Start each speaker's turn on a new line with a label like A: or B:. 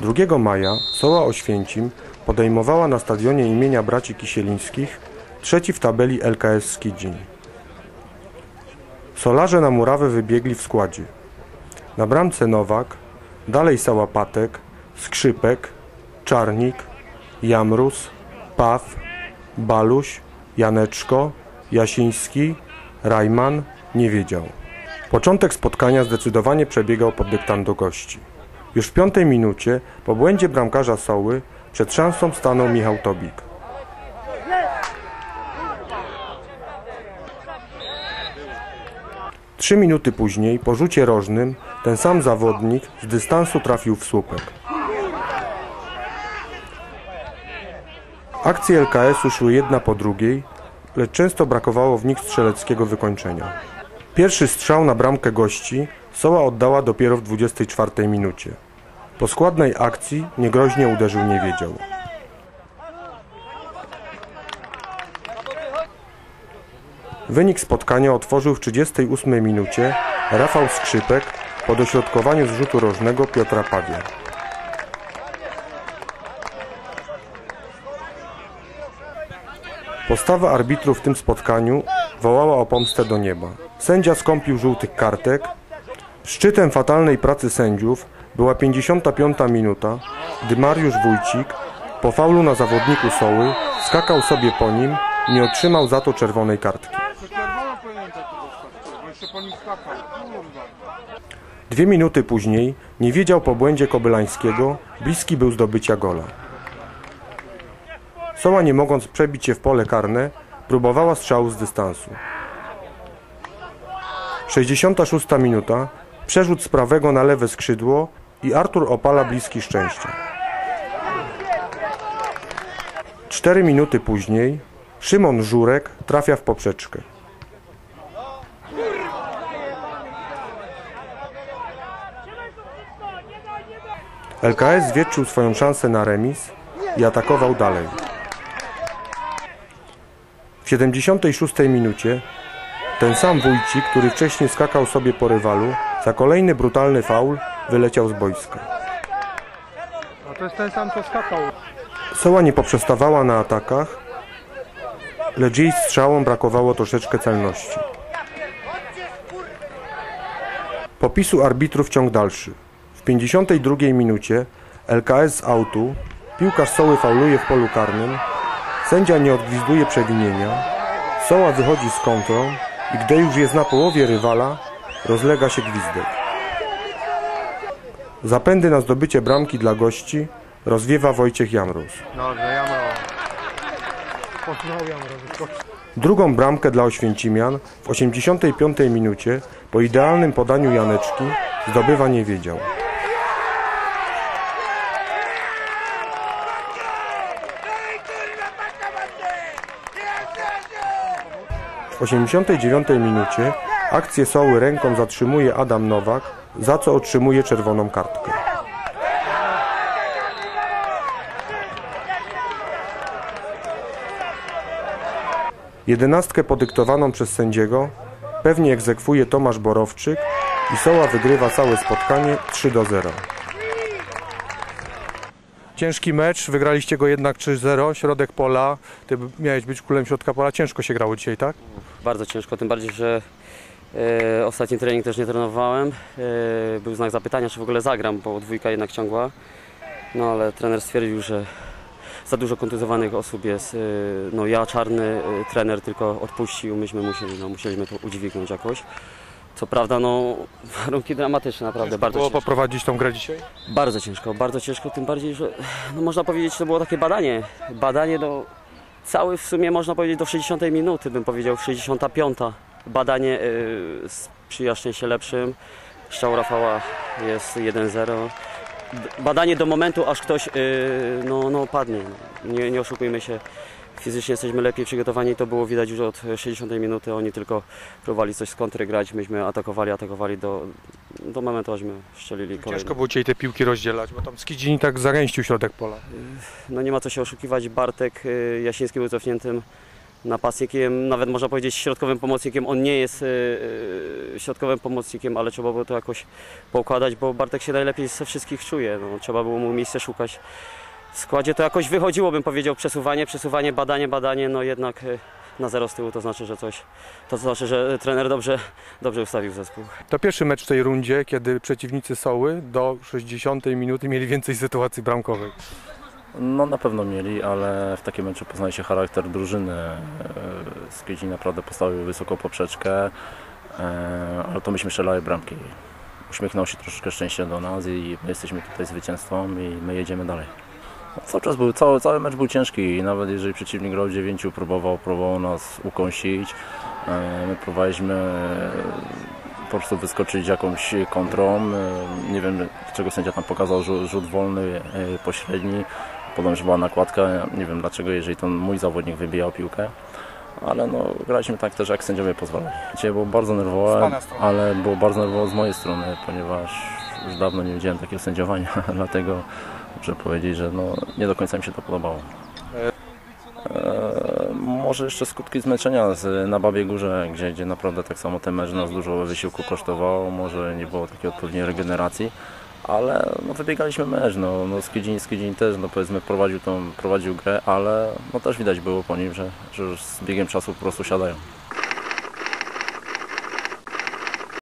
A: 2 maja Soła Oświęcim podejmowała na stadionie imienia braci Kisielińskich trzeci w tabeli LKS Skidzin. Solarze na murawę wybiegli w składzie. Na bramce Nowak, dalej Sałapatek, Skrzypek, Czarnik, Jamrus, Paw, Baluś, Janeczko, Jasiński, Rajman nie wiedział. Początek spotkania zdecydowanie przebiegał pod dyktando gości. Już w piątej minucie, po błędzie bramkarza Soły, przed szansą stanął Michał Tobik. Trzy minuty później, po rzucie rożnym, ten sam zawodnik z dystansu trafił w słupek. Akcje LKS-u szły jedna po drugiej, lecz często brakowało w nich strzeleckiego wykończenia. Pierwszy strzał na bramkę gości Soła oddała dopiero w 24 minucie. Po składnej akcji niegroźnie uderzył niewiedział. Wynik spotkania otworzył w 38 minucie Rafał Skrzypek po dośrodkowaniu z rzutu rożnego Piotra Pawia. Postawa arbitrów w tym spotkaniu wołała o pomstę do nieba. Sędzia skąpił żółtych kartek. Szczytem fatalnej pracy sędziów była 55 minuta, gdy Mariusz Wójcik po faulu na zawodniku Soły skakał sobie po nim i nie otrzymał za to czerwonej kartki. Dwie minuty później nie wiedział po błędzie Kobylańskiego, bliski był zdobycia gola. Soła nie mogąc przebić się w pole karne, próbowała strzału z dystansu. 66 minuta, przerzut z prawego na lewe skrzydło i Artur opala bliski szczęścia. Cztery minuty później Szymon Żurek trafia w poprzeczkę. LKS wietrzył swoją szansę na remis i atakował dalej. W 76 minucie ten sam Wójcik, który wcześniej skakał sobie po rywalu, za kolejny brutalny faul wyleciał z boiska.
B: A to jest ten sam, co skakał.
A: Soła nie poprzestawała na atakach, lecz jej strzałom brakowało troszeczkę celności. Popisu arbitrów ciąg dalszy. W 52 minucie LKS z autu, piłkarz Soły fauluje w polu karnym, sędzia nie odgwizduje przewinienia, Soła wychodzi z kontrą i gdy już jest na połowie rywala, rozlega się gwizdek. Zapędy na zdobycie bramki dla gości rozwiewa Wojciech Jamrus.
B: Dobrze, Jamro. Poznał Jamro, wyskoczył.
A: Drugą bramkę dla Oświęcimian w 85 minucie po idealnym podaniu Janeczki zdobywa nie W 89 minucie akcję Soły ręką zatrzymuje Adam Nowak, za co otrzymuje czerwoną kartkę. Jedenastkę podyktowaną przez sędziego pewnie egzekwuje Tomasz Borowczyk i Soła wygrywa całe spotkanie 3 do 0. Ciężki mecz, wygraliście go jednak 3-0, środek pola, ty miałeś być królem środka pola, ciężko się grało dzisiaj, tak?
C: Bardzo ciężko, tym bardziej, że e, ostatni trening też nie trenowałem. E, był znak zapytania, czy w ogóle zagram, bo dwójka jednak ciągła. No ale trener stwierdził, że za dużo kontuzowanych osób jest. E, no ja, czarny e, trener tylko odpuścił, myśmy musieli, no, musieliśmy to udźwignąć jakoś. Co prawda, no warunki dramatyczne, naprawdę, bardzo
A: Było
C: ciężko.
A: poprowadzić tą grę dzisiaj?
C: Bardzo ciężko, bardzo ciężko, tym bardziej, że no można powiedzieć, to było takie badanie. Badanie do cały w sumie można powiedzieć do 60 minuty, bym powiedział 65. Badanie yy, sprzyja szczęście lepszym. Strzał Rafała jest 1-0. D- Badanie do momentu, aż ktoś yy, no, no padnie. Nie, nie oszukujmy się. Fizycznie jesteśmy lepiej przygotowani, to było widać już od 60 minuty. Oni tylko próbowali coś z kontry grać, myśmy atakowali, atakowali do, do momentu, ażśmy strzelili.
A: Ciężko było dzisiaj te piłki rozdzielać, bo tam Skidzini tak zagęścił środek pola.
C: No nie ma co się oszukiwać, Bartek y, Jasiński był cofniętym napastnikiem, nawet można powiedzieć środkowym pomocnikiem. On nie jest e, e, środkowym pomocnikiem, ale trzeba było to jakoś poukładać, bo Bartek się najlepiej ze wszystkich czuje. No, trzeba było mu miejsce szukać. W składzie to jakoś wychodziło, bym powiedział, przesuwanie, przesuwanie, badanie, badanie, no jednak e, na zero z tyłu to znaczy, że coś, to znaczy, że trener dobrze, dobrze ustawił zespół.
A: To pierwszy mecz w tej rundzie, kiedy przeciwnicy Soły do 60 minuty mieli więcej sytuacji bramkowych.
D: No na pewno mieli, ale w takim meczu poznaje się charakter drużyny. E, Skidzi naprawdę postawił wysoką poprzeczkę, ale to myśmy strzelali bramki. Uśmiechnął się troszeczkę szczęście do nas i my jesteśmy tutaj zwycięstwą i my jedziemy dalej. Cały czas był, cały, cały mecz był ciężki i nawet jeżeli przeciwnik grał 9, próbował, próbował nas ukąsić. E, My próbowaliśmy e, po prostu wyskoczyć jakąś kontrą. E, Nie wiem, dlaczego sędzia tam pokazał rzut, rzut wolny, pośredni. Podobno, że była nakładka. Nie wiem dlaczego, jeżeli to mój zawodnik wybijał piłkę. Ale no, graliśmy tak też, jak sędziowie pozwalali. Dzisiaj było bardzo nerwowe, ale było bardzo nerwowo z mojej strony, ponieważ już dawno nie widziałem takiego sędziowania, dlatego muszę powiedzieć, że no, nie do końca mi się to podobało. E, może jeszcze skutki zmęczenia z, na Babie Górze, gdzie, gdzie naprawdę tak samo ten mecz nas dużo wysiłku kosztował, może nie było takiej odpowiedniej regeneracji, ale no, wybiegaliśmy mecz, no, no Skidzin, Skidzin też no, powiedzmy prowadził, tą, prowadził grę, ale no, też widać było po nim, że, że już z biegiem czasu po prostu siadają.